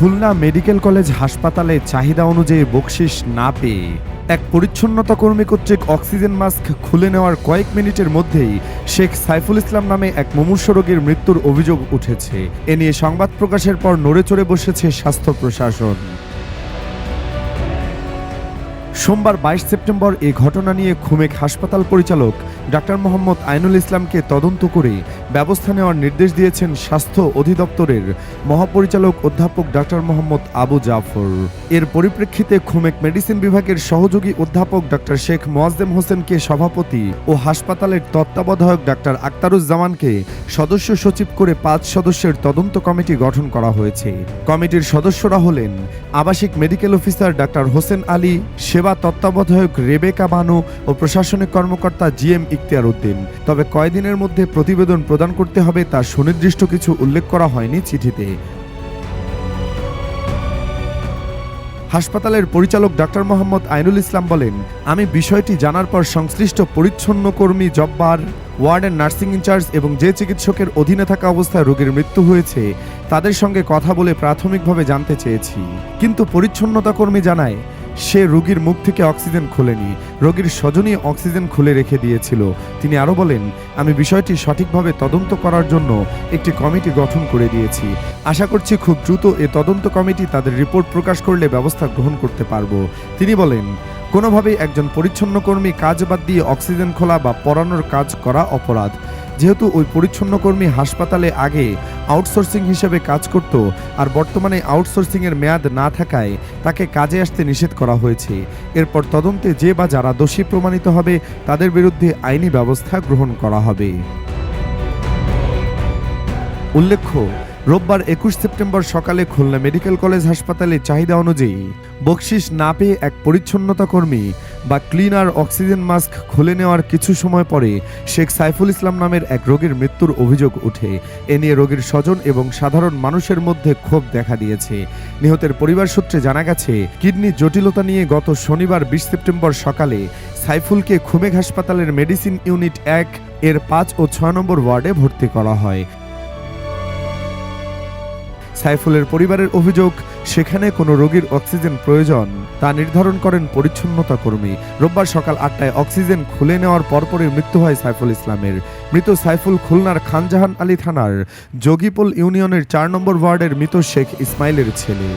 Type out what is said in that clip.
Khulna medical college হাসপাতালে চাহিদা অনুযায়ী বকশিস না পেয়ে এক পরিচ্ছন্নতা কর্মী কর্তৃক অক্সিজেন মাস্ক খুলে নেওয়ার কয়েক মিনিটের মধ্যেই শেখ সাইফুল ইসলাম নামে এক মুমূর্ষ রোগীর মৃত্যুর অভিযোগ উঠেছে। এ নিয়ে সংবাদ প্রকাশের পর নড়ে চড়ে বসেছে স্বাস্থ্য প্রশাসন। সোমবার বাইশ সেপ্টেম্বর এই ঘটনা নিয়ে খুমেক হাসপাতাল পরিচালক ডাক্তার মোহাম্মদ আইনুল ইসলামকে তদন্ত করে ব্যবস্থা নেওয়ার নির্দেশ দিয়েছেন স্বাস্থ্য অধিদপ্তরের মহাপরিচালক অধ্যাপক ডাক্তার মোহাম্মদ আবু জাফর। এর পরিপ্রেক্ষিতে খুমেক মেডিসিন বিভাগের সহযোগী অধ্যাপক ডাক্তার শেখ মোয়াজ্জেম হোসেনকে সভাপতি ও হাসপাতালের তত্ত্বাবধায়ক ডাক্তার আক্তারুজ্জামানকে সদস্য সচিব করে পাঁচ সদস্যের তদন্ত কমিটি গঠন করা হয়েছে। কমিটির সদস্যরা হলেন আবাসিক মেডিকেল অফিসার ডাক্তার হোসেন আলী, সেবা তত্ত্বাবধায়ক রেবেকা বানু ও প্রশাসনিক কর্মকর্তা জি এম ইখতিয়ার উদ্দিন। তবে কয়দিনের মধ্যে প্রতিবেদন প্রদান করতে হবে তার সুনির্দিষ্ট কিছু উল্লেখ করা হয়নি চিঠিতে। হাসপাতালের পরিচালক ডাক্তার মোহাম্মদ আইনুল ইসলাম বলেন, আমি বিষয়টি জানার পর সংশ্লিষ্ট পরিচ্ছন্ন কর্মী Jabbar ward and nursing in charge এবং যে চিকিৎসকের অধীনে থাকা অবস্থায় রোগীর মৃত্যু হয়েছে, তাদের সঙ্গে কথা বলে প্রাথমিকভাবে জানতে চেয়েছি। কিন্তু পরিচ্ছন্নতা কর্মী জানায় সে রোগীর মুখ থেকে অক্সিজেন খুলেনি রোগীর স্বজনই অক্সিজেন খুলে রেখে দিয়েছিল। তিনি আরও বলেন, আমি বিষয়টি সঠিকভাবে তদন্ত করার জন্য একটি কমিটি গঠন করে দিয়েছি। আশা করছি খুব দ্রুত এ তদন্ত কমিটি তাদের রিপোর্ট প্রকাশ করলে ব্যবস্থা গ্রহণ করতে পারব। তিনি বলেন, কোনোভাবেই একজন পরিচ্ছন্ন কর্মী কাজ বাদ দিয়ে অক্সিজেন খোলা বা পরানোর কাজ করা অপরাধ। যেহেতু ওই পরিচ্ছন্ন কর্মী হাসপাতালে আগে আউটসোর্সিং হিসেবে কাজ করত আর বর্তমানে আউটসোর্সিংয়ের মেয়াদ না থাকায় তাকে কাজে আসতে নিষেধ করা হয়েছে। এরপর তদন্তে যে বা যারা দোষী প্রমাণিত হবে, তাদের বিরুদ্ধে আইনি ব্যবস্থা গ্রহণ করা হবে। উল্লেখ্য, রোববার একুশ সেপ্টেম্বর সকালে খুলনা মেডিকেল কলেজ হাসপাতালে চাহিদা অনুযায়ী বকশিস না পেয়ে এক পরিচ্ছন্নতা কর্মী বা ক্লিনার অক্সিজেন মাস্ক খুলে নেওয়ার কিছু সময় পরে শেখ সাইফুল ইসলাম নামের এক রোগীর মৃত্যুর অভিযোগ ওঠে। এ নিয়ে রোগীর স্বজন এবং সাধারণ মানুষের মধ্যে ক্ষোভ দেখা দিয়েছে। নিহতের পরিবার সূত্রে জানা গেছে, কিডনি জটিলতা নিয়ে গত শনিবার বিশ সেপ্টেম্বর সকালে সাইফুলকে খুমেক হাসপাতালের মেডিসিন ইউনিট এক এর পাঁচ ও ছয় নম্বর ওয়ার্ডে ভর্তি করা হয়। সাইফুলের পরিবারের অভিযোগ, সেখানে কোনো রোগীর অক্সিজেন প্রয়োজন। তা নির্ধারণ করেন পরিচ্ছন্নতা কর্মী। রোববার সকাল আটটায় অক্সিজেন খুলে নেওয়ার পরপরই মৃত্যু হয় সাইফুল ইসলামের। মৃত সাইফুল খুলনার খানজাহান আলী থানার যোগীপুল ইউনিয়নের চার নম্বর ওয়ার্ডের মৃত শেখ ইসমাইলের ছেলে।